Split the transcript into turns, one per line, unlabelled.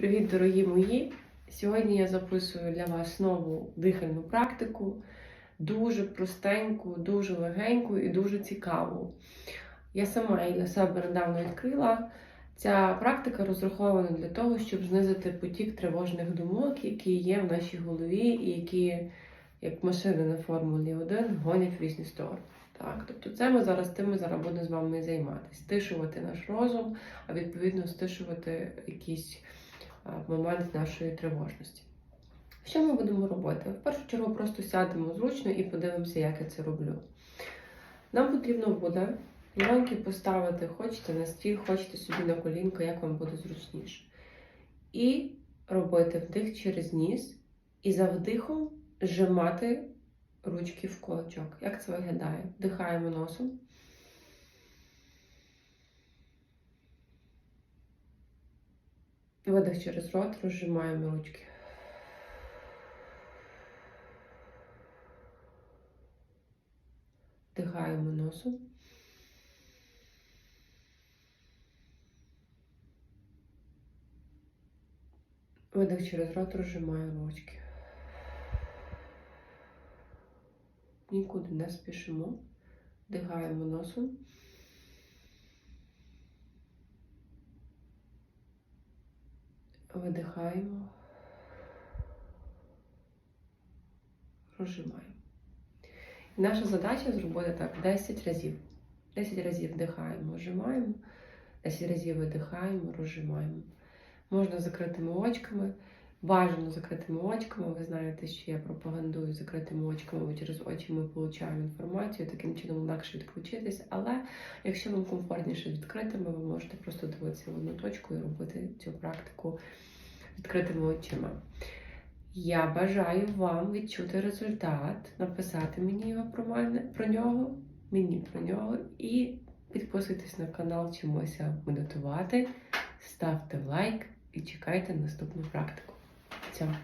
Привіт, дорогі мої! Сьогодні я записую для вас нову дихальну практику, дуже простеньку, дуже легеньку і дуже цікаву. Я сама її для себе недавно відкрила. Ця практика розрахована для того, щоб знизити потік тривожних думок, які є в нашій голові, і які, як машини на Формулі 1, гонять в різні сторони. Так, тобто це ми зараз тим ми зараз будемо з вами займатися. Стишувати наш розум, а відповідно стишувати якісь а, момент нашої тривожності. Що ми будемо робити? В першу чергу просто сядемо зручно і подивимося, як я це роблю. Нам потрібно буде легоньки поставити, хочете на стіл, хочете собі на колінко, як вам буде зручніше. І робити вдих через ніс, і за вдихом зжимати ручки в кулачок. Як це виглядає? Вдихаємо носом. Видих через рот, розжимаємо ручки. Вдихаємо носом. Видих через рот, розжимаємо ручки. Нікуди не спішимо. Вдихаємо носом. Видихаємо. Розжимаємо. І наша задача зробити так 10 разів. 10 разів вдихаємо, розжимаємо, 10 разів видихаємо, розжимаємо. Можна закритими очками. Бажано закритими очками. Ви знаєте, що я пропагандую закритими очками, бо через очі ми отримуємо інформацію, таким чином легше відключитись. Але якщо вам комфортніше відкритими, ви можете просто дивитися в одну точку і робити цю практику відкритими очима. Я бажаю вам відчути результат, написати мені його про мене про нього, мені про нього, і підписуйтесь на канал Чимося медитувати, ставте лайк і чекайте наступну практику. 行了。